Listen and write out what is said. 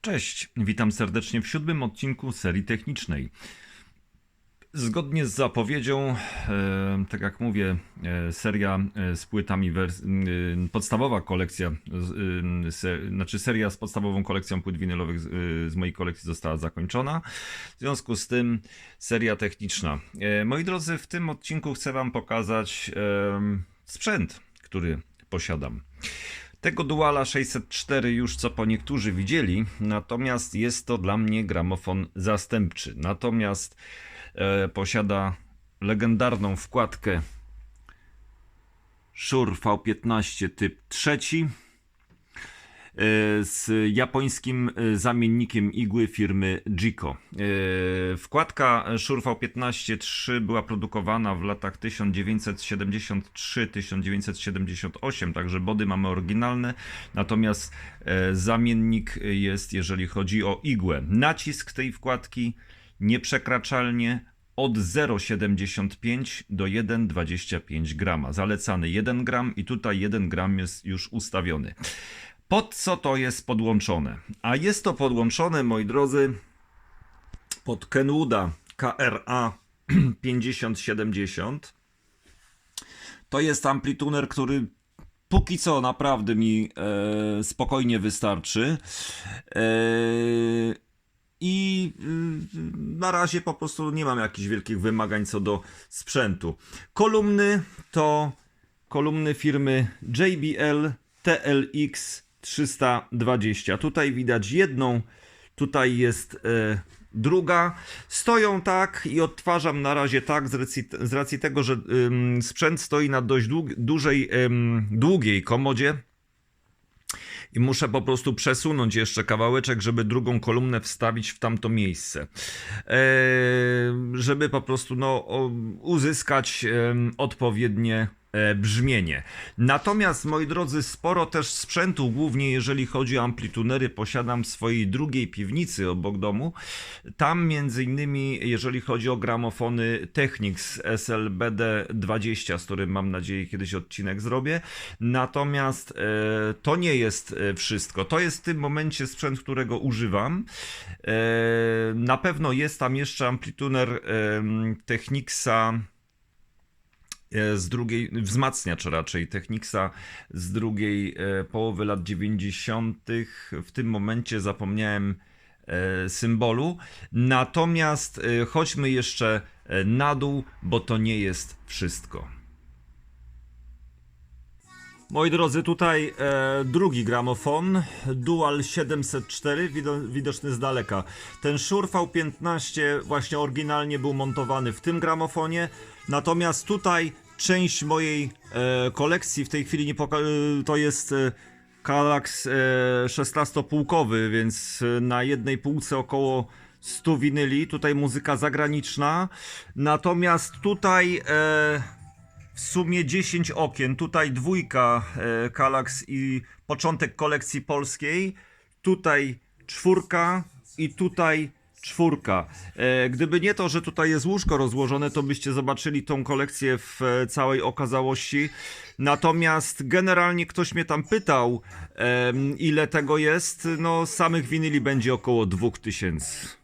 Cześć, witam serdecznie w siódmym odcinku serii technicznej. Zgodnie z zapowiedzią, e, tak jak mówię, e, seria e, z płytami, podstawowa kolekcja, znaczy seria z podstawową kolekcją płyt winylowych z, mojej kolekcji została zakończona. W związku z tym seria techniczna. Moi drodzy, w tym odcinku chcę Wam pokazać sprzęt, który posiadam. Tego Duala 604 już co po niektórzy widzieli, natomiast jest to dla mnie gramofon zastępczy. Natomiast e, posiada legendarną wkładkę Shure V15 typ trzeci z japońskim e, zamiennikiem igły firmy Jiko. E, Wkładka Shure V15 3 była produkowana w latach 1973-1978, także body mamy oryginalne, natomiast e, zamiennik jest, jeżeli chodzi o igłę. Nacisk tej wkładki nieprzekraczalnie od 0,75 do 1,25 grama. Zalecany 1 gram i tutaj 1 gram jest już ustawiony. Pod co to jest podłączone? A jest to podłączone, moi drodzy, pod Kenwooda KRA 5070. To jest amplituner, który póki co naprawdę mi e, spokojnie wystarczy. E, I y, na razie po prostu nie mam jakichś wielkich wymagań co do sprzętu. Kolumny to kolumny firmy JBL TLX 320. Tutaj widać jedną, tutaj jest e, druga. Stoją tak i odtwarzam na razie tak z racji, z racji tego, że sprzęt stoi na dość dług, dużej, długiej komodzie. I muszę po prostu przesunąć jeszcze kawałeczek, żeby drugą kolumnę wstawić w tamto miejsce. Eee, żeby po prostu no, uzyskać odpowiednie e, brzmienie. Natomiast, moi drodzy, sporo też sprzętu, głównie jeżeli chodzi o amplitunery, posiadam w swojej drugiej piwnicy obok domu. Tam między innymi, jeżeli chodzi o gramofony Technics SLBD 20, z którym mam nadzieję kiedyś odcinek zrobię. Natomiast e, to nie jest e, wszystko. To jest w tym momencie sprzęt, którego używam. E, na pewno jest tam jeszcze amplituner em, Technicsa e, z drugiej, wzmacniacz raczej Technicsa z drugiej e, połowy lat 90. W tym momencie zapomniałem e, symbolu. Natomiast e, chodźmy jeszcze e, na dół, bo to nie jest wszystko. Moi drodzy, tutaj e, drugi gramofon, Dual 704, wido, widoczny z daleka. Ten Shure V15 właśnie oryginalnie był montowany w tym gramofonie, natomiast tutaj część mojej e, kolekcji w tej chwili nie poka- e, to jest e, Kallax e, 16-półkowy, więc e, na jednej półce około 100 winyli, tutaj muzyka zagraniczna, natomiast tutaj... E, w sumie 10 okien. Tutaj dwójka e, Kallax i początek kolekcji polskiej. Tutaj czwórka i tutaj czwórka. E, gdyby nie to, że tutaj jest łóżko rozłożone, to byście zobaczyli tą kolekcję w e, całej okazałości. Natomiast generalnie ktoś mnie tam pytał, ile tego jest. No, samych winyli będzie około 2000.